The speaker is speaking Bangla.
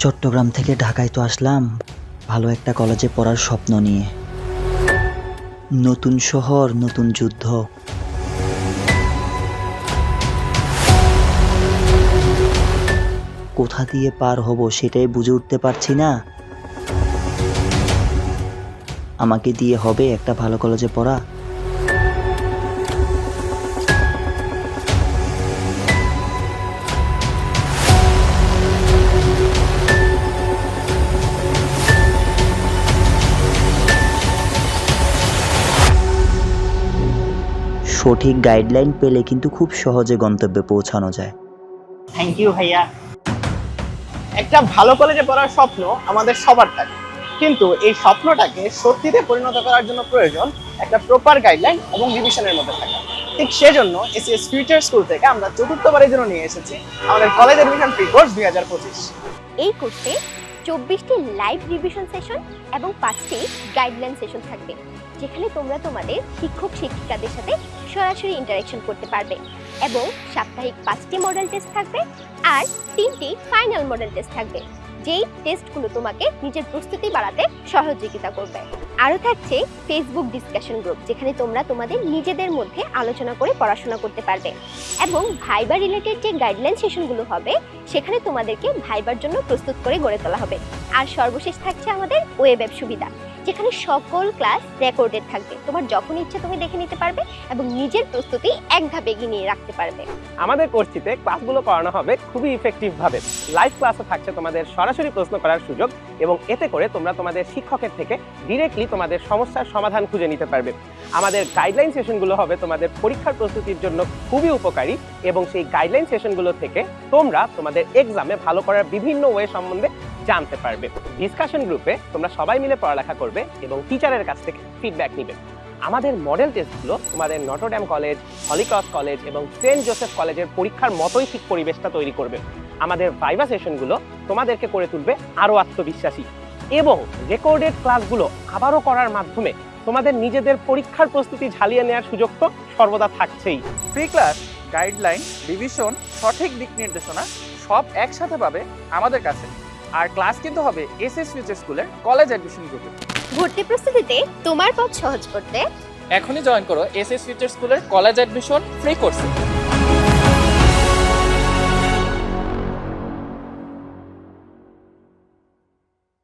চট্টগ্রাম থেকে ঢাকায় তো আসলাম। ভালো একটা কলেজে পড়ার স্বপ্ন নিয়ে। নতুন শহর, নতুন যুদ্ধ। কোথা দিয়ে পার হব সেটাই বুঝে উঠতে পারছি না। আমাকে দিয়ে হবে একটা ভালো কলেজে পড়া। সঠিক গাইডলাইন পেলে কিন্তু খুব সহজে গন্তব্যে পৌঁছানো যায়। থ্যাংক ইউ ভাইয়া। একটা ভালো কলেজে পড়ার স্বপ্ন আমাদের সবার থাকে কিন্তু এই স্বপ্নটাকে সত্যিতে পরিণত করার জন্য প্রয়োজন একটা প্রপার গাইডলাইন এবং রিভিশনের মধ্যে থাকা। ঠিক সেজন্য এসিএস ফিউচার স্কুল থেকে আমরা চতুর্থবারের জন্য নিয়ে এসেছি আমাদের কলেজ এডমিশন ফ্রি কোর্স দুই হাজার পঁচিশ। এই কোর্সে চব্বিশটি লাইভ রিভিশন সেশন এবং পাঁচটি গাইডলাইন সেশন থাকবে, যেখানে তোমরা তোমাদের শিক্ষক শিক্ষিকাদের সাথে সরাসরি ইন্টারাকশন করতে পারবে এবং সাপ্তাহিক পাঁচটি মডেল টেস্ট থাকবে আর তিনটি ফাইনাল মডেল টেস্ট থাকবে। যেই টেস্টগুলো তোমাকে নিজের প্রস্তুতি বাড়াতে সহযোগিতা করবে। আরও থাকছে ফেসবুক ডিসকাশন গ্রুপ যেখানে তোমরা তোমাদের নিজেদের মধ্যে আলোচনা করে পড়াশোনা করতে পারবে। এবং ভাইবার রিলেটেড যে গাইডলাইন সেশনগুলো হবে, সেখানে তোমাদেরকে ভাইবার জন্য প্রস্তুত করে গড়ে তোলা হবে। আর সর্বশেষ থাকছে আমাদের ওয়েব অ্যাপ সুবিধা। যেখানে সকল ক্লাস রেকর্ডেড থাকবে। তোমার যখন ইচ্ছে তুমি দেখে নিতে পারবে এবং নিজের প্রস্তুতি এক ধাপ এগিয়ে নিয়ে রাখতে পারবে। আমাদের কোর্সটিতে ক্লাসগুলো করানো হবে খুবই ইফেক্টিভ ভাবে। লাইভ ক্লাসে থাকছে তোমাদের সরাসরি প্রশ্ন করার সুযোগ। এবং এতে করে তোমরা তোমাদের শিক্ষকের থেকে ডিরেক্টলি তোমাদের সমস্যার সমাধান খুঁজে নিতে পারবে। আমাদের গাইডলাইন সেশনগুলো হবে তোমাদের পরীক্ষার প্রস্তুতির জন্য খুবই উপকারী এবং সেই গাইডলাইন সেশনগুলো থেকে তোমরা তোমাদের এক্সামে ভালো করার বিভিন্ন ওয়ে সম্বন্ধে জানতে পারবে। ডিসকাশন গ্রুপে তোমরা সবাই মিলে পড়ালেখা করবে এবং টিচারের কাছ থেকে ফিডব্যাক নিবে। আমাদের মডেল টেস্টগুলো তোমাদের Notre Dame college Holy Cross college এবং সেন্ট জোসেফ কলেজের পরীক্ষার মতোই ঠিক পরিবেশটা তৈরি করবে। আমাদের ভাইভা সেশনগুলো তোমাদেরকে করে তুলবে আরও আত্মবিশ্বাসী। এবং রেকর্ডেড ক্লাসগুলো আবারও করার মাধ্যমে তোমাদের নিজেদের পরীক্ষার প্রস্তুতি ঝালিয়ে নেওয়ার সুযোগ তো সর্বদা থাকছেই। ফ্রি ক্লাস গাইডলাইন রিভিশন সঠিক দিক নির্দেশনা সব একসাথে পাবে আমাদের কাছে। আর ক্লাস কিন্তু হবে এস এস ফিউচার স্কুলের কলেজ অ্যাডমিশন গ্রুপে ভর্তি প্রস্তুতিতে তোমার পথ সহজ করতে এখনই জয়েন করো এস এস ফিউচার স্কুলের কলেজ অ্যাডমিশন ফ্রি কোর্সে